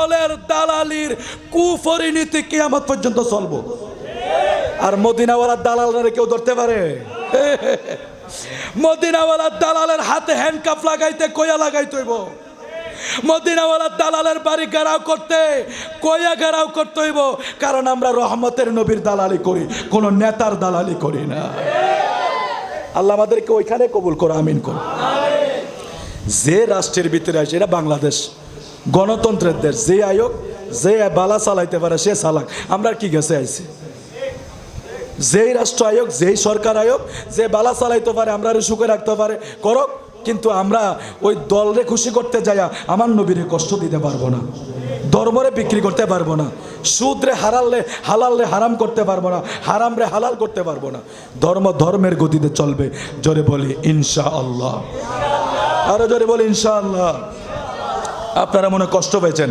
দলের দালালির কুপরিণীতি কিয়ামত পর্যন্ত চলবো। আর মদিনাওয়ালা দালালরা কেউ ধরতে পারে? মদিনাওয়ালা দালালের হাতে হ্যান্ডকাফ লাগাইতে কয়া লাগাইতে হইব মদিনাওয়ালা দালালের বাড়ি ঘেরাও করতে কয়া ঘেরাও করতে হইব, কারণ আমরা রহমতের নবীর দালালি করি, কোন নেতার দালালি করি না। আল্লাহ আমাদেরকে ওইখানে কবুল করো, আমিন করো। যে রাষ্ট্রের ভিতরে আছে এটা বাংলাদেশ। গণতন্ত্রের দেশ। যে আয়োগ, যে বালা চালাইতে পারে, সে চালাক। আমরা কি গেছে আইছি? যেই রাষ্ট্র আয়োগ, যেই সরকার আয়োগ, যে বালা চালাইতে পারে, আমরা সুখে রাখতে পারে, করক, কিন্তু আমরা ওই দলরে খুশি করতে যাইয়া আমার নবীরে কষ্ট দিতে পারব না। ধর্মরে বিক্রি করতে পারব না। সুদরে হারাললে হালালরে হারাম করতে পারব না। হারামরে হালাল করতে পারব না। ধর্ম ধর্মের গতিতে চলবে। জোরে বলি ইনশা আল্লাহ আরও জোরে বলি ইনশা আল্লাহ আপনারা মনে কষ্ট পেয়েছেন।